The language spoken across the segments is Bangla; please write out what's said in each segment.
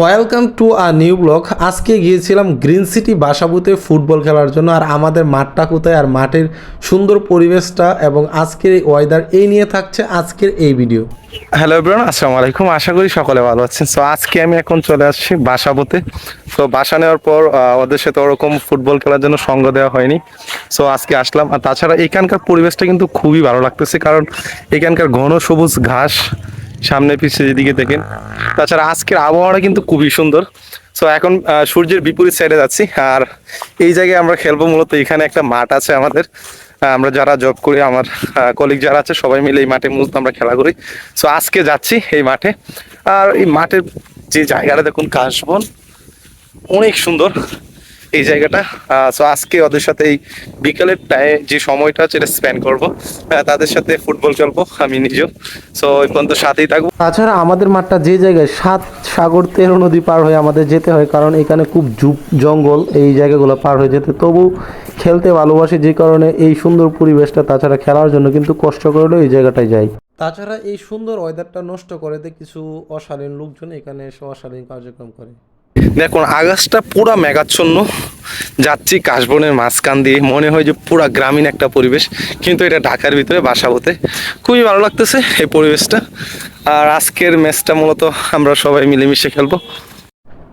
Welcome to a new blog আজকে গিয়েছিলাম গ্রিন সিটি বাসাবুতে ফুটবল খেলার জন্য, আর আমাদের মাঠটা কোথায় আর মাঠের সুন্দর পরিবেশটা এবং আজকের এই ওয়েদার এই নিয়ে থাকছে আজকের এই ভিডিও হ্যালো এভরিওয়ান আসসালামু আলাইকুম। আশা করি সকলে ভালো আছেন। সো আজকে আমি এখন চলে আসছি বাসাবোতে। তো বাসা নেওয়ার পর ওদের সাথে ওরকম ফুটবল খেলার জন্য সঙ্গ দেওয়া হয়নি। সো আজকে আসলাম। আর তাছাড়া এখানকার পরিবেশটা কিন্তু খুবই ভালো লাগতেছে, কারণ এখানকার ঘন সবুজ ঘাস সামনে পিছিয়ে যেদিকে দেখেন। তাছাড়া আজকের আবহাওয়াটা কিন্তু খুবই সুন্দর। সো এখন সূর্যের বিপরীত সাইডে যাচ্ছি। আর এই জায়গায় আমরা খেলব মূলত, এখানে একটা মাঠ আছে আমাদের। আমরা যারা জব করি, আমার কলিগ যারা আছে, সবাই মিলে এই মাঠে মূলত আমরা খেলা করি। সো আজকে যাচ্ছি এই মাঠে। আর এই মাঠের যে জায়গাটা দেখুন, কাশবন, অনেক সুন্দর। এই জায়গাটা। সো আজকে ওদের সাথে এই বিকেলের টাইমে যে সময়টা আছে এটা স্পেন্ড করব। তাদের সাথে ফুটবল খেলব আমি নিজেও। সো ওই পর্যন্ত সাথেই থাকব। তাছাড়া আমাদের মাঠটা যে জায়গায় সাত সাগর তেরো নদী পার হয়ে আমাদের যেতে হয় কারণ এখানে খুব ঝুপ জঙ্গল এই জায়গাগুলো পার হয়ে যেতে। তবু খেলতে ভালোবাসি যে কারণে এই সুন্দর পরিবেশটা তাছাড়া খেলার জন্য কিন্তু কষ্ট করলেও এই জায়গাটায় যাই। তাছাড়া এই সুন্দর ওয়েদারটা নষ্ট করে দিয়ে কিছু অশালীন লোকজন এখানে এসে অশালীন কার্যক্রম করে। দেখুন, আকাশটা পুরা মেঘাচ্ছন্ন। যাচ্ছি কাশবনের মাঝখান দিয়ে মনে হয় যে পুরা গ্রামীণ একটা পরিবেশ, কিন্তু এটা ঢাকার ভিতরে বাসা হতে খুবই ভালো লাগতেছে এই পরিবেশটা। আর আজকের ম্যাচটা মূলত আমরা সবাই মিলেমিশে খেলব।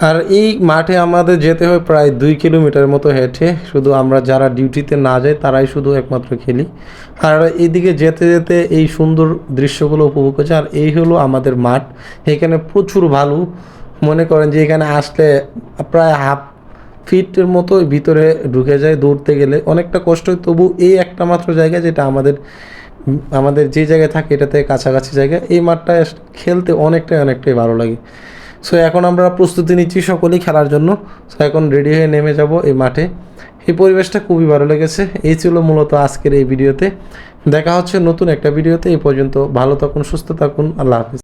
আর এই মাঠে আমাদের যেতে হয় প্রায় দুই কিলোমিটার মতো হেঁটে, শুধু আমরা যারা ডিউটিতে না যাই, তারাই শুধু একমাত্র খেলি। আর এইদিকে যেতে যেতে এই সুন্দর দৃশ্যগুলো উপভোগ করছে, আর এই হলো আমাদের মাঠ। এখানে প্রচুর ভালো মনে করেন যে এখানে আসলে প্রায় হাফ ফিটের মতো ভিতরে ঢুকে যায় দৌড়তে গেলে। অনেকটা কষ্ট হয়, তবু এই একটা মাত্র জায়গা যেটা আমাদের আমাদের যে জায়গায় থাকে এটাতে কাছাকাছি জায়গা, এই মাঠটা খেলতে অনেকটাই অনেকটাই ভালো লাগে। সো এখন আমরা প্রস্তুতি নিচ্ছি সকলেই খেলার জন্য। সো এখন রেডি হয়ে নেমে যাব এই মাঠে। এই পরিবেশটা খুবই ভালো লেগেছে। এই ছিল মূলত আজকের এই ভিডিওতে। দেখা হচ্ছে নতুন একটা ভিডিওতে। এই পর্যন্ত ভালো থাকুন, সুস্থ থাকুন। আল্লাহ হাফিজ।